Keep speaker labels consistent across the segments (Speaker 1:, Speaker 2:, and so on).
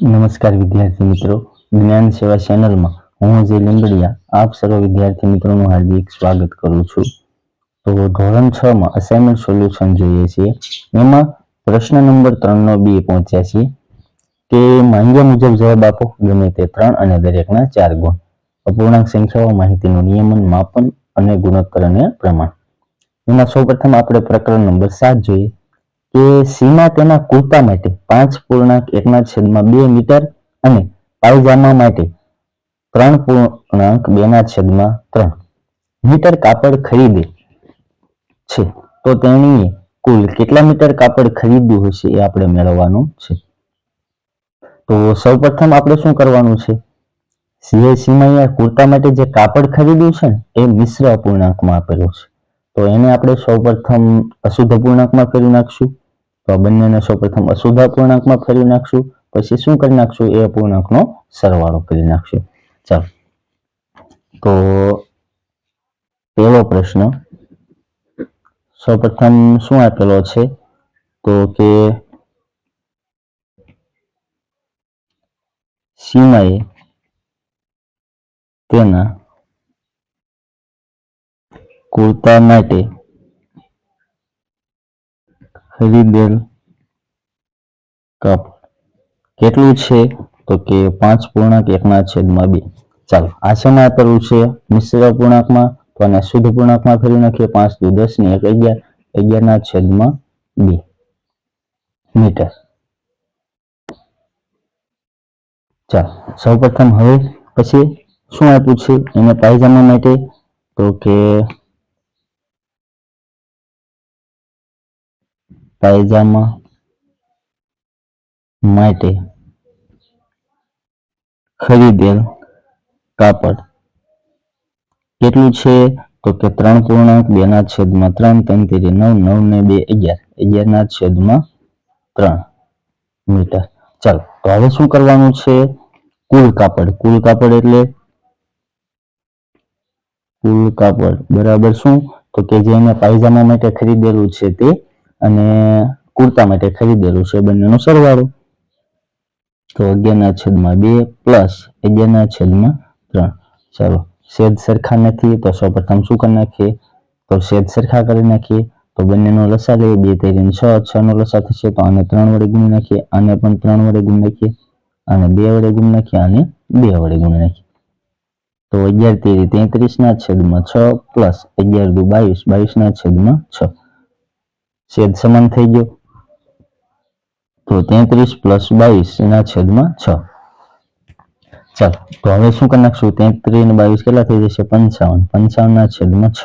Speaker 1: નમસ્કાર વિદ્યાર્થી મિત્રો. જ્ઞાન સેવા ચેનલમાં હું જે લીંબડિયા, આપ સર્વ વિદ્યાર્થી મિત્રોનું હાર્દિક સ્વાગત કરું છું. તો ધોરણ છ માં અસાઇનમેન્ટ સોલ્યુશન જોઈએ છીએ એમાં પ્રશ્ન નંબર ત્રણ નો બી પહોંચ્યા છીએ કે માંગ્યા મુજબ જવાબ આપો. ગમે તે ત્રણ અને દરેકના ચાર ગુણ. અપૂર્ણાંક સંખ્યાઓ, માહિતીનું નિયમન, માપન અને ગુણોત્તર અને પ્રમાણ. એમાં સૌપ્રથમ આપણે પ્રકરણ નંબર સાત જોઈએ. કે સીમા તેના કુર્તા માટે પાંચ પૂર્ણાંક એકના છેદમાં બે મીટર અને પાયજામા માટે ત્રણ પૂર્ણાંક બેના છેદમાં ત્રણ. મીટર કાપડ ખરીદે છે તો તેણીએ કુલ કેટલા મીટર કાપડ ખરીદ્યું હશે એ આપણે મેળવવાનું છે. તો સૌપ્રથમ આપણે શું કરવાનું છે? સીએ સીમાએ કુર્તા માટે જે કાપડ ખરીદ્યું છે એ મિશ્ર અપૂર્ણાંકમાં આપેલું છે. તો એને આપણે સૌપ્રથમ અશુદ્ધ અપૂર્ણાંકમાં કરી નાખશું. તો આ બંનેને સૌપ્રથમ અશુદ્ધ અપૂર્ણાંકમાં ફેરવી નાખશું. પછી શું કરી નાખશું? એ અપૂર્ણાંકનો સરવાળો કરી નાખશું. ચાલો. તો પહેલો પ્રશ્ન. સૌપ્રથમ શું આપેલો છે? તો કે સીમાએ તેના કુર્તા માટે ખરીદેલ કપ. કેટલું છે? તો કે પાંચ પૂર્ણાંક, એકના છેદમાં બે. ચાલો, આ શેમાં આપેલું છે? મિશ્ર પૂર્ણાંકમાં. તો આને શુદ્ધ પૂર્ણાંકમાં ફેરવી નાખીએ. પાંચ દુ દસ ને એક અગિયાર. અગિયારના છેદમાં બે મીટર. ચાલો સૌપ્રથમ હવે પછી શું આપ્યું છે? એને પાયજામા માટે. તો કે પાયજામા માટે ખરીદેલ કાપડ કેટલું છે? તો કે ત્રણ પૂર્ણાંક, બે ના છેદમાં ત્રણ ત્રણ તેરી નવ નવ ને બે અગિયાર. અગિયાર ના છેદમાં ત્રણ મીટર. ચાલો, તો હવે શું કરવાનું છે? કુલ કાપડ. કુલ કાપડ એટલે કુલ કાપડ બરાબર શું? તો કે જે એને પાયજામા માટે ખરીદેલું છે તે અને કુર્તા માટે ખરીદેલું છે બંનેનો સરવાળો. તો અગિયારના છેદમાં બે પ્લસ અગિયારના છેદમાં ત્રણ. ચાલો શેદ સરખા નથી તો સૌપ્રથમ શું કરી નાખીએ? તો શેદ સરખા કરી નાખીએ. તો બંનેનો લસા લઈએ, બે તેરી છ છ નો લસા થશે તો આને ત્રણ વડે ગુણી નાખીએ. આને પણ ત્રણ વડે ગુણી નાખીએ. આને બે વડે ગુણી નાખીએ, આને બે વડે ગુણી નાખીએ. તો અગિયાર તેરી તેત્રીસ ના છેદમાં છ પ્લસ અગિયાર દુ બાવીસ બાવીસ ના છેદમાં છ. છેદ સમાન થઈ ગયો. તો તેત્રીસ પ્લસ બાવીસ ના છેદમાં છ. ચાલો, તો હવે શું કરી નાખશું? તેત્રીસ ને બાવીસ કેટલા થઈ જશે? પંચાવન. પંચાવન ના છેદમાં છ.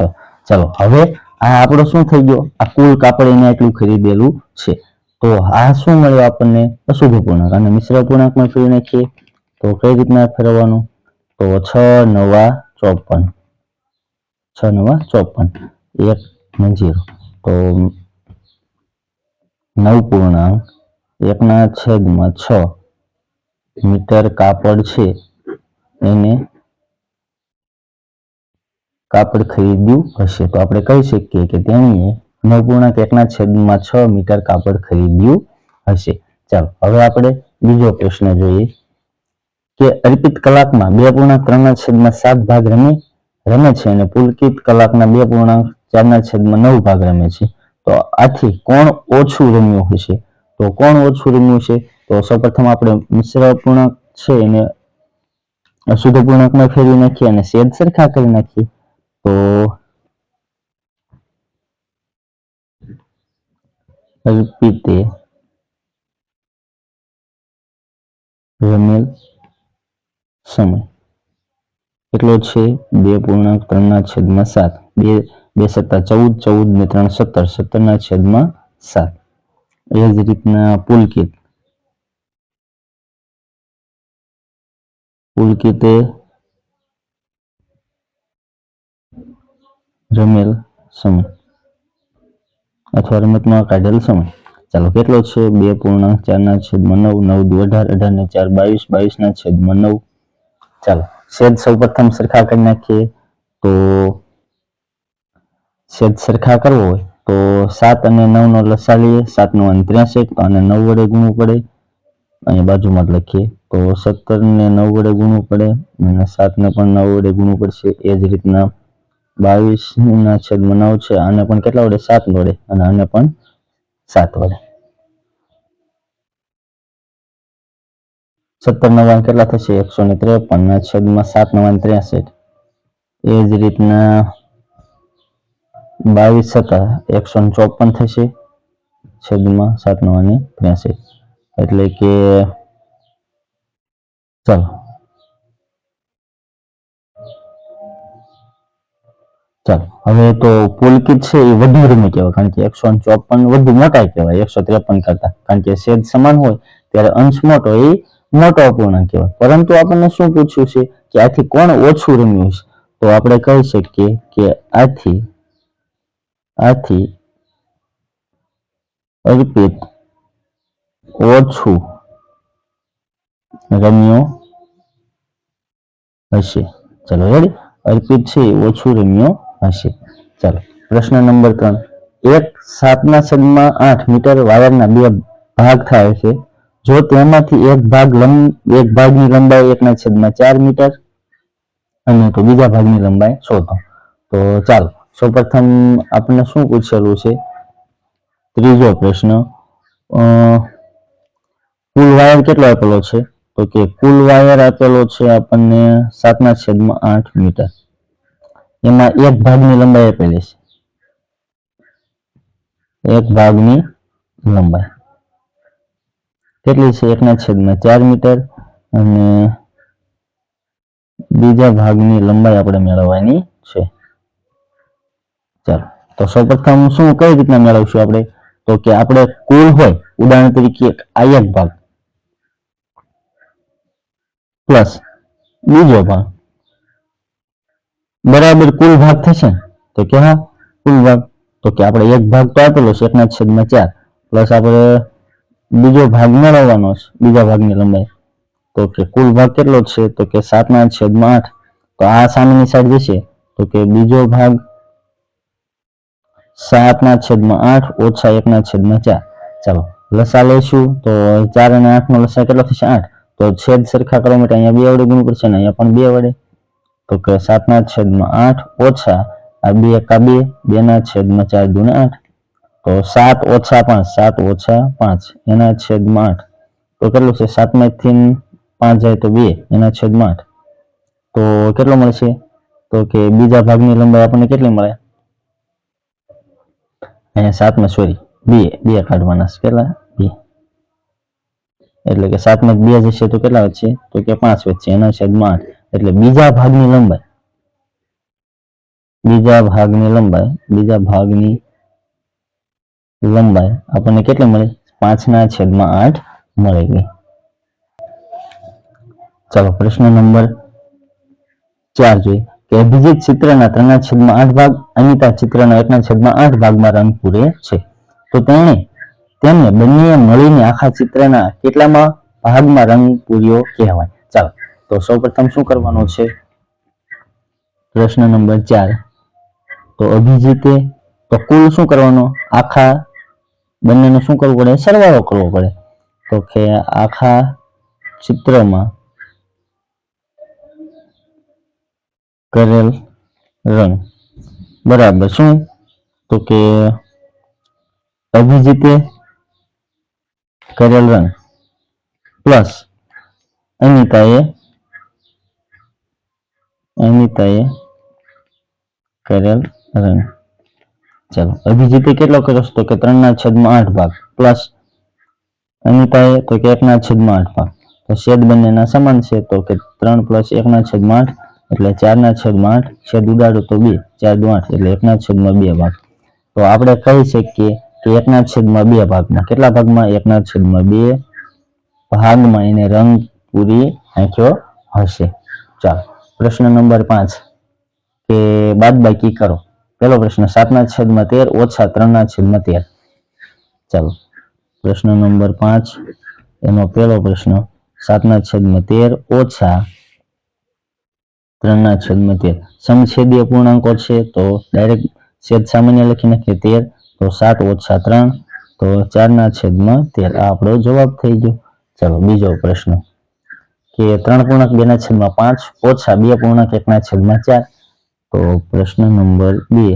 Speaker 1: ચાલો, હવે આ આપણો શું થઈ ગયો? આ કુલ કાપડ એને એટલું ખરીદેલું છે. તો આ શું મળ્યું આપણને? અશુભ પૂર્ણાંક. અને મિશ્ર પૂર્ણાંકમાં ફેરવી નાખીએ. તો કઈ રીતના ફેરવવાનું? તો છ નવા ચોપન. છ નવા ચોપન. એક ને જીરો તો નવ પૂર્ણાંક એકના છેદમાં છ મીટર કાપડ છે. એને કાપડ ખરીદ્યું હશે. તો આપણે કહી શકીએ કે તેણીએ નવ પૂર્ણાંક એકના છેદમાં છ મીટર કાપડ ખરીદ્યું હશે. ચાલો, હવે આપણે બીજો પ્રશ્ન જોઈએ કે અર્પિત કલાકમાં બે પૂર્ણાંક ત્રણના છેદમાં સાત ભાગ રમે રમે છે અને પુલકિત કલાકના બે પૂર્ણાંક ચારના છેદમાં નવ ભાગ રમે છે. તો આથી કોણ ઓછું રમ્યું હશે તો કોણ ઓછું રમ્યું છે? તો સૌપ્રથમ આપણે મિશ્ર પૂર્ણાંક છે એને શુદ્ધ પૂર્ણાંકમાં ફેરવી નાખીએ અને શેદ સરખા કરી નાખીએ. તો અલ્પિતે રમેલ સમય. કેટલો છે બે પૂર્ણાંક, ત્રણના છેદમાં સાત. બે બે સત્તા ચૌદ ચૌદ ને ત્રણ સત્તર, સત્તરના છેદમાં સાત. એ જ રીતના પુલકિત પુલકિતે રમેલ સમય અથવા રમતમાં કાઢેલ સમય. ચાલો, કેટલો છે? બે પૂર્ણાંક ચારના છેદમાં નવ નવ દુ અઢાર અઢાર ને ચાર, બાવીસ બાવીસ ના છેદમાં નવ. ચાલો, છેદ સૌ પ્રથમ સરખા કરી નાખીએ. તો છેદ સરખા કરવો હોય, તો સાત અને નવ નો લસા લઈએ સાત નો ત્રેસઠ અને નવ વડે ગુણવું પડે. અહીં બાજુમાં જ લખીએ, તો સત્તર ને નવ વડે ગુણવું પડે, અને સાત ને પણ નવ વડે ગુણવું પડશે. એ જ રીતના બાવીસ ના છેદમાં નવ છે, આને પણ કેટલા વડે? સાત વડે, અને આને પણ સાત વડે. સત્તર નવાન કેટલા થશે? એકસો ને ત્રેપન ના છેદમાં સાત નવાન ત્રેસઠ એ જ રીતના બાવીસ સત્તા એકસો ચોપન થશે. છેદમાં સાત નવાની ત્રેસઠ. એટલે કે ચાલો. ચાલો. હવે તો પુલકિત છે એ વધુ રમી કહેવાય, કારણ કે એકસો ચોપન વધુ મોટા કહેવાય, એકસો ત્રેપન કરતા. કારણ કે છેદ સમાન હોય ત્યારે અંશ મોટો એ મોટો અપૂર્ણાંક કહેવાય. પરંતુ આપણને શું પૂછ્યું છે કે આથી કોણ ઓછું રમ્યું છે? તો આપણે કહી શકીએ કે આથી આથી અર્પિત ઓછું રમ્યો હશે. ચલો રેડી અર્પિત છે ઓછું રમ્યો હશે. ચાલો, પ્રશ્ન નંબર ત્રણ. એક સાતના છેદમાં આઠ મીટર વાયરના બે ભાગ થાય છે. જો તેમાંથી એક ભાગ લંબ, એક ભાગની લંબાઈ એકના છેદમાં ચાર મીટર અને તો બીજા ભાગની લંબાઈ શોધો તો ચાલો સૌપ્રથમ આપણને શું પૂછેલું છે? ત્રીજો પ્રશ્ન કુલ વાયર કેટલો આપેલો છે? તો કે કુલ વાયર આપેલો છે આપણને સાતના છેદમાં આઠ મીટર. એમાં એક ભાગની લંબાઈ આપેલી છે. એક ભાગની લંબાઈ. કેટલી છે? એકના છેદમાં ચાર મીટર. અને બીજા ભાગની લંબાઈ આપણે મેળવવાની છે. ચાલો. તો સૌપ્રથમ શું કઈ રીતના મેળવશું આપણે? તો કે આપણે કુલ હોય, ઉદાહરણ તરીકે એક આયક ભાગ. પ્લસ બીજો ભાગ. બરાબર કુલ ભાગ થશે? તો કે હા, કુલ ભાગ. તો કે આપણે એક ભાગ તો આપેલો છે, એકના છેદમાં ચાર. પ્લસ આપણે બીજો ભાગ મેળવવાનો છે, બીજા ભાગની લંબાઈ. તો કે કુલ ભાગ કેટલો છે? તો કે સાતના છેદમાં આઠ. તો આ સામેની સાઈડ જશે. તો કે બીજો ભાગ સાતના છેદમાં આઠ ઓછા એકના છેદમાં ચાર. ચાલો, લસા લઈશું, તો ચાર અને આઠ નો લસા કેટલો થશે? આઠ. તો છેદ સરખા કરવા માટે અહીંયા બે વડે ગુણવું પડશે ને અહીંયા પણ બે વડે. તો કે સાતના છેદમાં આઠ ઓછા આ બે એકા બે બે ના છેદમાં ચાર દુને આઠ. તો સાત ઓછા પાંચ, સાત ઓછા પાંચ, એના છેદમાં આઠ. તો કેટલું છે સાતમાંથી પાંચ જાય તો બે, એના છેદમાં આઠ. તો કેટલો મળશે? તો કે બીજા ભાગની લંબાઈ આપણને કેટલી મળે? અહીંયા સાતમાં સોરી, બે બે કાઢવાના છે, કેટલા? બે. એટલે કે સાતમાં બે જશે તો કેટલા વચ્ચે તો કે પાંચ વચ્ચે એના છેદમાં આઠ એટલે બીજા ભાગની લંબાઈ, બીજા ભાગની લંબાઈ, બીજા ભાગની લંબાઈ આપણને કેટલી મળી? પાંચના છેદમાં આઠ મળી ગઈ. ચાલો, પ્રશ્ન નંબર ચાર જોઈએ. કે અભિજીત ચિત્રના ત્રણના છેદમાં આઠ ભાગ, અનિતા ચિત્રના એકના છેદમાં આઠ ભાગમાં રંગ પૂરે છે. તો તેણે તેમને બંને મળીને આખા ચિત્રના કેટલામાં ભાગમાં રંગ પૂર્યો કહેવાય. ચાલો, તો સૌપ્રથમ શું કરવાનું છે? પ્રશ્ન નંબર ચાર. તો અભિજીતે, તો કુલ શું કરવાનો? આખા બંનેને શું કરવું પડે? સરવાળો કરવો પડે. તો કે આખા ચિત્રમાં કરેલ રંગ બરાબર, શું? તો કે અભિજીતે કરેલ રંગ પ્લસ અનિતાએ અનિતાએ કરેલ રંગ ચાલો, અભિજીતે કેટલો કર્યો? તો કે ત્રણના છેદમાં આઠ ભાગ. પ્લસ અનિતાએ, તો કે એકના છેદમાં આઠ ભાગ. તો છેદ બંનેના સમાન છે. તો કે ત્રણ પ્લસ એકના છેદમાં આઠ. એટલે ચારના છેદમાં આઠ, છેદ ઉડાડો તો બે, ચાર દુ આઠ, એટલે એકના છેદમાં બે ભાગ. તો આપણે કહી શકીએ કે એકના છેદમાં બે ભાગમાં કેટલા ભાગમાં? એકના છેદમાં બે ભાગમાં એને રંગ પૂરી આંખ્યો હશે. ચાલો, પ્રશ્ન નંબર પાંચ. કે બાદબાકી કરો. પહેલો પ્રશ્ન, સાતના છેદમાં તેર, ઓછા ત્રણના છેદમાં તેર. ચાલો, પ્રશ્ન નંબર પાંચ. એનો પહેલો પ્રશ્ન, સાતના છેદમાં તેર, ઓછા ત્રણના છેદમાં તેર. સમછેદીય પૂર્ણાંકો છે, તો ડાયરેક્ટ છેદ સામાન્ય લખી નાખીએ તેર, તો સાત ઓછા ત્રણ, તો ચારના છેદમાં તેર. આ આપણો જવાબ થઈ ગયો. ચાલો, બીજો પ્રશ્ન. કે ત્રણ પૂર્ણાંક બે ના છેદમાં પાંચ ઓછા બે પૂર્ણાંક એક ના છેદમાં ચાર. તો પ્રશ્ન નંબર બે.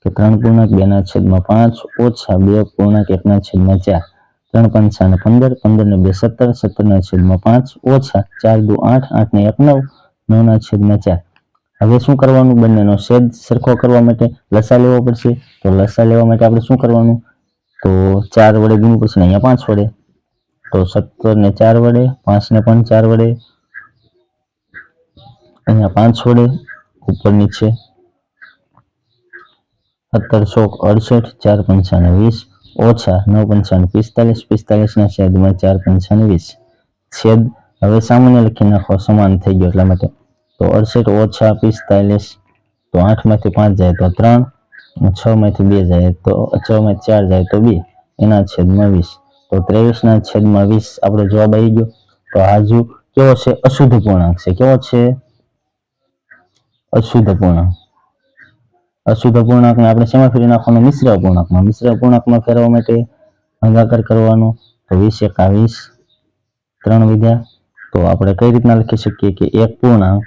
Speaker 1: કે ત્રણ પૂર્ણાંક બે ના છેદમાં પાંચ ઓછા બે પૂર્ણાંક એક ના છેદમાં ચાર. ત્રણ પંચા ને પંદર પંદર ને બે સત્તર સત્તર ના છેદમાં પાંચ ઓછા ચાર દુ આઠ આઠ ને એક નવ. નવ ના છેદમાં ચાર હવે શું કરવાનું બંનેનો છેદ સરખો કરવા માટે લસા લેવો પડશે? તો લસા લેવા માટે આપણે શું કરવાનું? તો ચાર વડે ગુણવું પડશે અહીંયા પાંચ વડે. તો સત્તર ને ચાર વડે, પાંચ ને પણ ચાર વડે. અહીંયા પાંચ વડે ઉપર નીચે સત્તર ચોક અડસઠ, ચાર પંચાને વીસ, ઓછા નવ પંચાને પિસ્તાલીસ પિસ્તાલીસ ના છેદમાં ચાર પંચાને વીસ. છેદ હવે સામાન્ય લખી નાખો સમાન થઈ ગયો એટલા માટે. તો અડસઠ ઓછા પિસ્તાલીસ, તો આઠમાંથી પાંચ જાય તો ત્રણ છ માંથી બે જાય તો છ માંથી ચાર જાય તો બે, એના છેદમાં વીસ. તો ત્રેવીસ ના છેદમાં વીસ આપણો જવાબ આવી ગયો. તો હાજુ કેવો છે? અશુદ્ધ પૂર્ણાંક છે. કેવો છે? અશુદ્ધ પૂર્ણાંક. અશુદ્ધ પૂર્ણાંકને આપણે શેમાં ફેરવી નાખવાનો? મિશ્ર પૂર્ણાંકમાં. મિશ્ર પૂર્ણાંકમાં ફેરવવા માટે ભાગાકાર કરવાનો. તો વીસ એકા ત્રણ વિદ્યા તો આપણે કઈ રીતના લખી શકીએ કે એક પૂર્ણાંક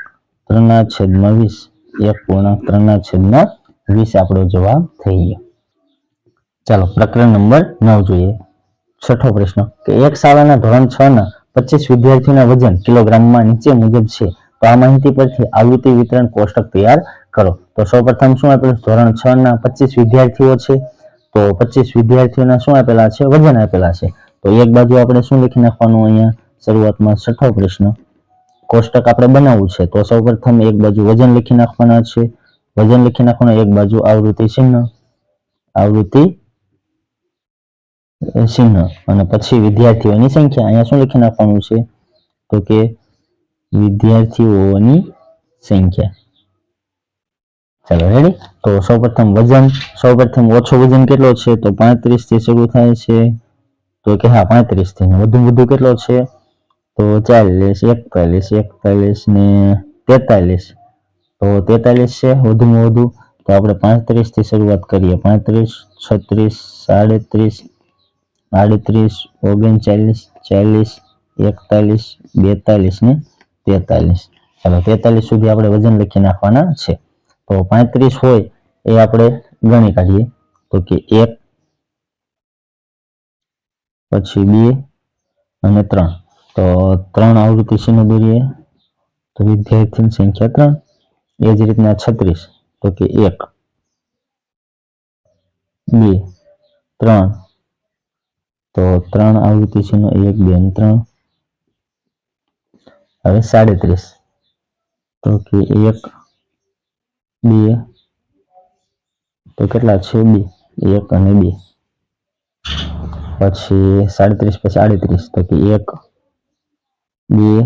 Speaker 1: ત્રણના છેદમાં વીસ? એક પૂર્ણાંક ત્રણના છેદમાં વીસ આપણો જવાબ થઈ ગયો. ચાલો, પ્રકરણ નંબર નવ જોઈએ. છઠ્ઠો પ્રશ્ન, કે એક શાળાના ધોરણ છ ના પચીસ વિદ્યાર્થીઓના વજન કિલોગ્રામમાં નીચે મુજબ છે, તો આ માહિતી પરથી આવૃત્તિ વિતરણ કોષ્ટક તૈયાર કરો. તો સૌપ્રથમ શું આપેલું ધોરણ છ ના પચીસ વિદ્યાર્થીઓ છે, તો પચીસ વિદ્યાર્થીઓના શું આપેલા છે? વજન આપેલા છે. તો એક બાજુ આપણે શું લખી નાખવાનું અહીંયા? શરૂઆતમાં છઠ્ઠો પ્રશ્ન, કોષ્ટક આપણે બનાવવું છે, તો સૌપ્રથમ એક બાજુ વજન લખી નાખવાના છે, વજન લખી નાખવાનું એક બાજુ આવૃત્તિ ચિહ્ન આવૃત્તિ ચિહ્ન, અને પછી વિદ્યાર્થીઓની સંખ્યા. અહીંયા શું લખી નાખવાનું છે? તો કે વિદ્યાર્થીઓની સંખ્યા. ચાલો રેડી તો સૌપ્રથમ વજન, સૌપ્રથમ ઓછો વજન કેટલો છે? તો પાંત્રીસથી શરૂ થાય છે. તો કે હા પાંત્રીસથી વધુ વધુ કેટલો છે? તો ચાલીસ, એકતાલીસ એકતાલીસ ને તેતાલીસ. તો તેતાલીસ છે, વધુમાં વધુ. તો આપણે પાંત્રીસથી શરૂઆત કરીએ. પાંત્રીસ, છત્રીસ, સાડત્રીસ, આડત્રીસ, ઓગણચાલીસ, ચાલીસ, એકતાલીસ, બેતાલીસ ને તેતાલીસ. ચાલો, તેતાલીસ સુધી આપણે વજન લખી નાખવાના છે. તો પાંત્રીસ હોય એ આપણે ગણી કાઢીએ. તો કે એક, પછી બે અને ત્રણ. તો ત્રણ આવૃત્તિ ચિહ્ન દોરીએ તો વિદ્યાર્થીની સંખ્યા ત્રણ એ જ રીતના છત્રીસ તો કે એક બે ત્રણ તો ત્રણ આવૃત્તિ ચિહ્ન એક બે અને ત્રણ હવે સાડત્રીસ તો કે એક બે તો કેટલા છે બે એક અને બે પછી સાડત્રીસ પછી આડત્રીસ તો કે એક બે,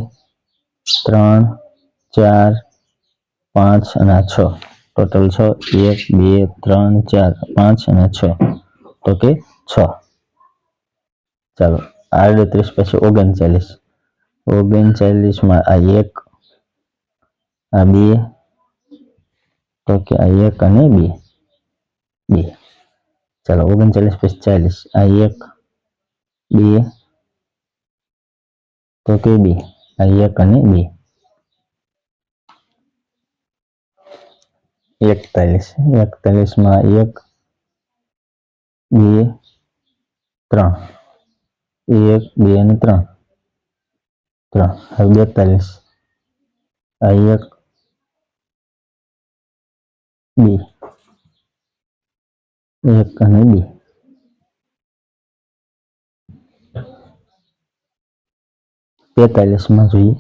Speaker 1: ત્રણ, ચાર, પાંચ અને આ છ. ટોટલ છ, એક, બે, ત્રણ, ચાર, પાંચ અને છ. તો કે છ. ચાલો, આડત્રીસ પછી ઓગણચાલીસ. ઓગણચાલીસમાં આ એક, આ બે, તો કે આ એક અને બે. બે. ચાલો, ઓગણચાલીસ પછી ચાલીસ. આ એક, બે તો કે બે આ એક અને બે એકતાલીસ એકતાલીસમાં એક બે ત્રણ એક બે અને ત્રણ ત્રણ હવે બેતાલીસ આ એક બે એક અને બે તેતાલીસમાં જોઈએ.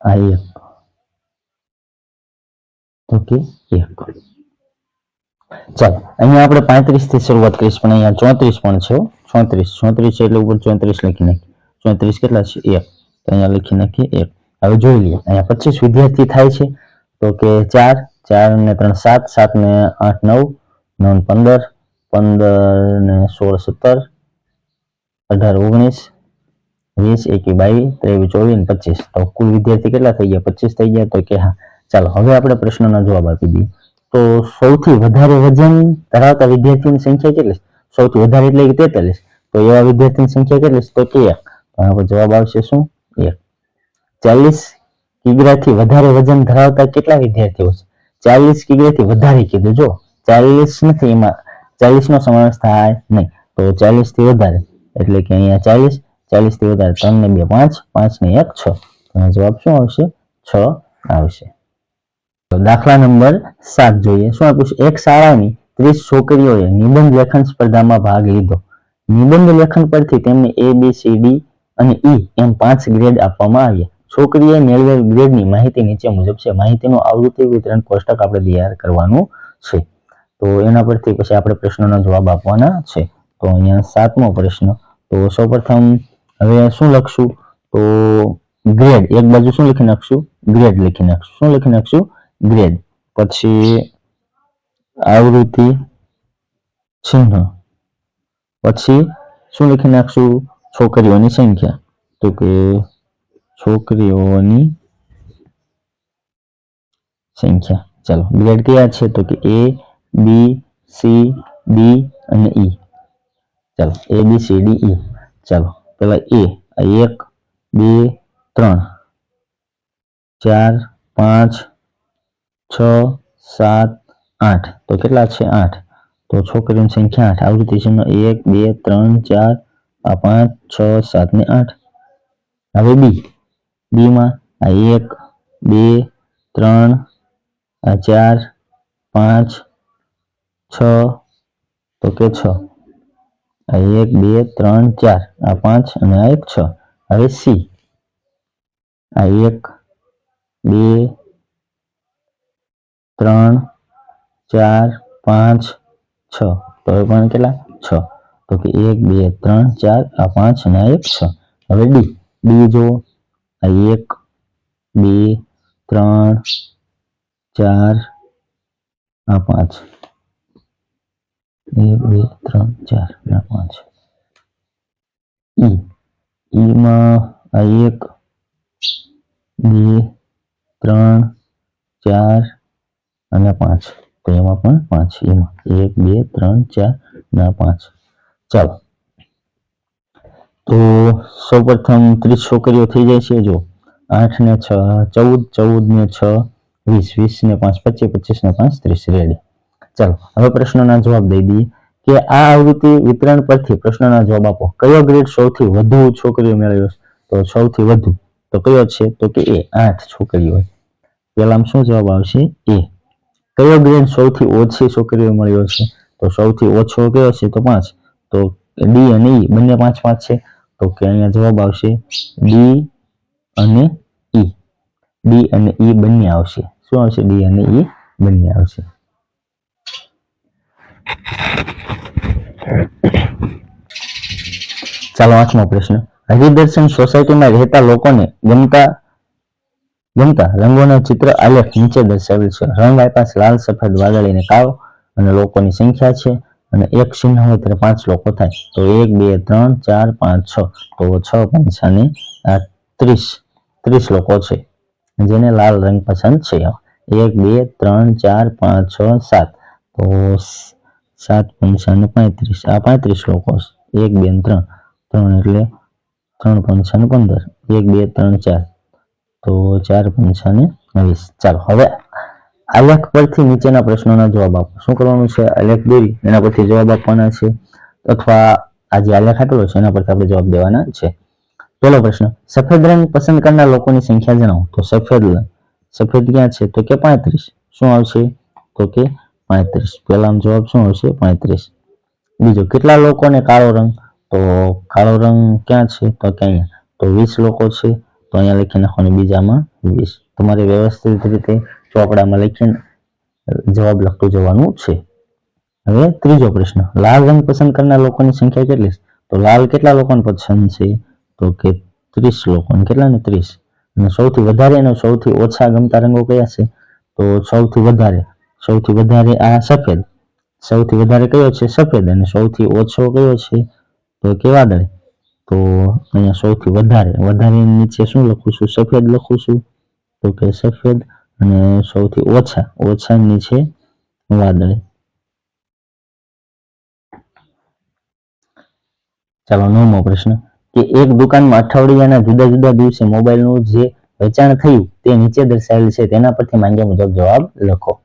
Speaker 1: આ એક. તો કે એક. ચાલો, અહીંયા આપણે પાંત્રીસથી શરૂઆત કરીશ, પણ અહીંયા ચોત્રીસ પણ છે ચોત્રીસ. ચોત્રીસ એટલે ઉપર ચોત્રીસ લખી નાખીએ. ચોત્રીસ કેટલા છે? એક. તો અહીંયા લખી નાખીએ એક. હવે જોઈ લઈએ. અહીંયા પચીસ વિદ્યાર્થી થાય છે. તો કે ચાર. ચાર ને ત્રણ સાત. સાત ને આઠ નવ. નવ પંદર. પંદર ને સોળ સત્તર અઢાર ઓગણીસ વીસ એકી બાવીસ ત્રેવીસ ચોવીસ ને પચીસ તો કુલ વિદ્યાર્થી કેટલા થઈ ગયા? પચીસ થઈ ગયા. તો કે હા, ચાલો, હવે આપણે પ્રશ્નનો જવાબ આપી દઈએ. તો સૌથી વધારે વજન ધરાવતા વિદ્યાર્થીઓની સંખ્યા કેટલી? છે? સૌથી વધારે એટલે કે તેતાલીસ. તો એવા વિદ્યાર્થીની સંખ્યા કેટલી? છે? તો કે એક. તો આનો જવાબ આવશે શું? એક. ચાલીસ કિગ્રાથી વધારે વજન ધરાવતા કેટલા વિદ્યાર્થીઓ છે? ચાલીસ કિગ્રાથી વધારે કીધું, જો. ચાલીસ નથી એમાં. ચાલીસ નો સમાવેશ થાય નહીં. તો ચાલીસથી વધારે, એટલે કે અહીંયા ચાલીસ ચાલીસથી વધારે ત્રણ ને બે, પાંચ પાંચ ને એક, છ. જવાબ શું આવશે? છ આવશે. તો દાખલા નંબર સાત જોઈએ. શું આપ્યું એક શાળાની ત્રીસ છોકરીઓએ નિબંધ લેખન સ્પર્ધામાં ભાગ લીધો. નિબંધ લેખન પરથી તેમને એ બી સી ડી અને ઈ એમ પાંચ ગ્રેડ આપવામાં આવ્યા. છોકરીએ મેળવેલ ગ્રેડની માહિતી નીચે મુજબ છે. માહિતીનું આવૃત્તિ વિતરણ કોષ્ટક આપણે તૈયાર કરવાનું છે. તો એના પરથી પછી આપણે પ્રશ્નોનો જવાબ આપવાના છે. તો અહીંયા સાતમો પ્રશ્ન, તો સૌપ્રથમ હવે શું લખશું? તો ગ્રેડ, એક બાજુ શું લખી નાખશું? ગ્રેડ લખી નાખશું. શું લખી નાખશું? ગ્રેડ. પછી આવૃત્તિ ચિહ્ન. પછી શું લખી નાખશું? છોકરીઓની સંખ્યા. તો કે છોકરીઓની સંખ્યા. ચાલો, ગ્રેડ કયા છે? તો કે એ બી સી ડી અને ઈ ચાલો એ બી સી ડી ઈ ચાલો પેલા એ આ એક, બે, ત્રણ. ચાર, પાંચ, છ, સાત, આઠ. તો કેટલા છે આઠ? તો છોકરીઓની સંખ્યા આઠ. આવૃત્તિ છે એક, બે, ત્રણ, ચાર, આ પાંચ, છ, સાત ને આઠ. હવે બી બી માં આ એક, બે, ત્રણ, આ ચાર, પાંચ છ. તો કે છ. આ એક, બે, ત્રણ, ચાર. આ પાંચ અને આ એક છ. હવે સી આ એક, બે, ત્રણ, ચાર, પાંચ, છ. તો હવે પણ કેટલા? છ. તો કે એક, બે, ત્રણ, ચાર, આ પાંચ અને આ એક છ. હવે ડી ડી જો આ એક, બે, ત્રણ, ચાર, આ પાંચ. એક, બે, ત્રણ, ચાર અને પાંચ. ઈ, ઈમાં આ એક, બે, ત્રણ, ચાર અને પાંચ. તો એમાં પણ પાંચ. એમાં એક, બે, ત્રણ, ચાર અને પાંચ. ચાલો. તો સૌપ્રથમ ત્રીસ છોકરીઓ થઈ જાય છે જો. આઠ ને છ, ચૌદ ચૌદ ને છ, વીસ. વીસ ને પાંચ, પચીસ પચીસ ને પાંચ, ત્રીસ. રેડી. ચાલો, હવે પ્રશ્નોના જવાબ દઈ દઈએ કે આ આવૃત્તિ વિતરણ પરથી પ્રશ્નના જવાબ આપો. કયો ગ્રેડ સૌથી વધુ છોકરીઓ મેળવ્યો તો સૌથી વધુ. તો કયો છે? તો કે એ, આઠ છોકરીઓ પેલામાં શું જવાબ આવશે? એ. કયો ગ્રેડ સૌથી ઓછી છોકરીઓ મળ્યો છે? તો સૌથી ઓછો કયો છે? તો પાંચ. તો ડી અને ઈ, બંને પાંચ પાંચ છે. તો કે અહીંયા જવાબ આવશે ડી અને ઈ. ડી અને ઈ બંને આવશે. શું આવશે? ડી અને ઈ બંને આવશે. ચાલો આઠમો પ્રશ્ન. હરિદર્શન સોસાયટીમાં રહેતા લોકોને ગમતા ગમતા રંગોનો ચિત્ર આલેખ નીચે દર્શાવેલ છે. રંગ આપાસ લાલ, સફેદ, વાદળી અને અને લોકોની સંખ્યા છે અને એક ચિહ્ન હોય ત્યારે પાંચ લોકો થાય. તો એક, બે, ત્રણ, ચાર, પાંચ, છ. તો છ પંચાને ત્રીસ. ત્રીસ લોકો છે. જેને લાલ રંગ પસંદ છે. એક, બે, ત્રણ, ચાર, પાંચ, છ, સાત. તો સાત પંચાને પાંત્રીસ. આ પાંત્રીસ લોકો એક, બે ત્રણ. ત્રણ એટલે ત્રણ પંચાને પંદર. એક, બે, ત્રણ, ચાર. તો ચાર પંચાને વીસ. ચાલો, હવે આલેખ પરથી નીચેના પ્રશ્નોના જવાબ આપો. શું કરવાનું છે? આલેખ દોરી. એના પરથી જવાબ આપવાના છે. અથવા આ જે આલેખ આપેલો છે, એના પરથી આપણે જવાબ દેવાના છે. પહેલો પ્રશ્ન. સફેદ રંગ પસંદ કરનાર લોકોની સંખ્યા જણાવો. તો સફેદ રંગ સફેદ ક્યાં છે? તો કે પાંત્રીસ. શું આવશે? તો કે પાંત્રીસ. પહેલાનો જવાબ શું હશે? પાંત્રીસ. બીજો, કેટલા લોકોને કાળો રંગ? તો કાળો રંગ ક્યાં છે? તો કે તો વીસ લોકો છે. તો અહીંયા લખી નાખવાનું બીજામાં વીસ. તમારે વ્યવસ્થિત રીતે ચોપડામાં લખીને જવાબ લખતું જવાનું છે. હવે ત્રીજો પ્રશ્ન. લાલ રંગ પસંદ કરનાર લોકોની સંખ્યા કેટલી તો લાલ કેટલા લોકોને પસંદ છે? તો કે ત્રીસ લોકોને. કેટલા ને ત્રીસ? અને સૌથી વધારે અને સૌથી ઓછા ગમતા રંગો કયા છે? તો સૌથી વધારે સૌથી વધારે આ સફેદ. સૌથી વધારે કયો છે? સફેદ. અને સૌથી ઓછો કયો છે? તો કે વાદળી. તો અહીંયા સૌથી વધારે. વધારે નીચે શું લખું છું? સફેદ લખું છું. તો કે સફેદ અને સૌથી ઓછા. ઓછા નીચે વાદળી. ચાલો, નવમો પ્રશ્ન. કે એક દુકાનમાં અઠવાડિયાના જુદા જુદા દિવસે મોબાઈલનું જે વેચાણ થયું તે નીચે દર્શાવેલ છે, તેના પરથી માંગ્યા મુજબ જવાબ લખો.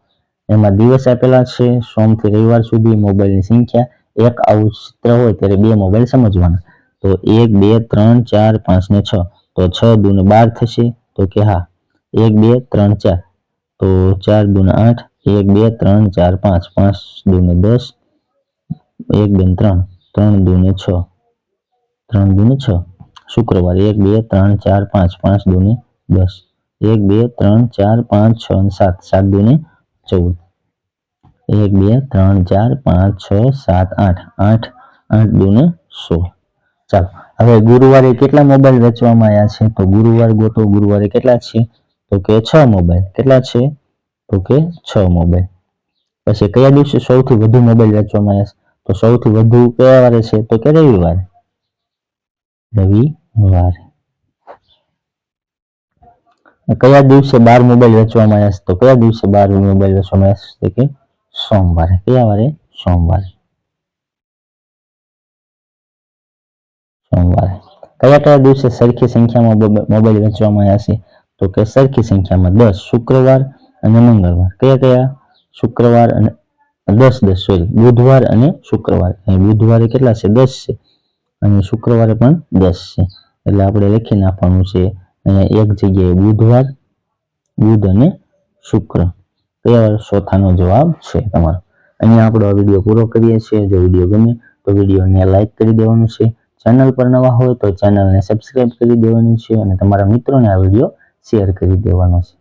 Speaker 1: એમાં દિવસ આપેલા છે, સોમથી રવિવાર સુધી મોબાઈલની સંખ્યા, એક આવું ચિત્ર હોય ત્યારે બે મોબાઈલ સમજવાના. તો એક, બે, ત્રણ, ચાર, પાંચ ને છ. તો છ દુ ને બાર થશે, તો કે હા, એક, બે, ત્રણ, ચાર. તો ચાર દુ ને આઠ, એક, બે, ત્રણ, ચાર, પાંચ. પાંચ દુ ને દસ, એક બે ને ત્રણ. ત્રણ દુ ને છ. ત્રણ દુ ને છ. શુક્રવાર, એક, બે, ત્રણ, ચાર, પાંચ. પાંચ દુ ને દસ. એક, બે, ત્રણ, ચાર, પાંચ, છ અને સાત. સાત દુ ને ચૌદ. એક, બે, ત્રણ, ચાર, પાંચ, છ, સાત, આઠ. આઠ આઠ, દુ ને સોળ. ચાલો, હવે ગુરુવારે કેટલા મોબાઈલ વેચવામાં આવ્યા છે? તો ગુરુવાર ગોતો, ગુરુવારે કેટલા છે? તો કે છ મોબાઈલ. કેટલા છે? તો કે છ મોબાઈલ. પછી કયા દિવસે સૌથી વધુ મોબાઈલ વેચવામાં આવ્યા છે? તો સૌથી વધુ કયા વારે છે? તો કે રવિવારે. રવિવારે. કયા દિવસે બાર મોબાઈલ વેચવામાં આવ્યા તો કયા દિવસે બાર મોબાઈલ વેચવામાં આવ્યા કે સોમવારે. કયા વારે? સોમવારે. સોમવારે. કયા કયા દિવસે સરખી સંખ્યામાં મોબાઈલ વેચવામાં આવ્યા છે? તો કે સરખી સંખ્યામાં દસ શુક્રવાર અને મંગળવાર. કયા કયા? શુક્રવાર અને દસ દસ, સોરી, બુધવાર અને શુક્રવાર. બુધવારે કેટલા છે? દસ છે. અને શુક્રવારે પણ દસ છે. એટલે આપણે લખી નાખવાનું છે અહીંયા એક જગ્યાએ બુધવાર, બુધ અને શુક્ર. કયા ચોથાનો જવાબ છે તમારો? અહીંયા આપણો વીડિયો પૂરો કરીએ છીએ. જો વીડિયો ગમે તો વિડીયોને લાઇક કરી દેવાનું છે. ચેનલ પર નવા હોય તો ચેનલને સબસ્ક્રાઇબ કરી દેવાની છે અને તમારા મિત્રોને આ વીડિયો શેર કરી દેવાનો છે.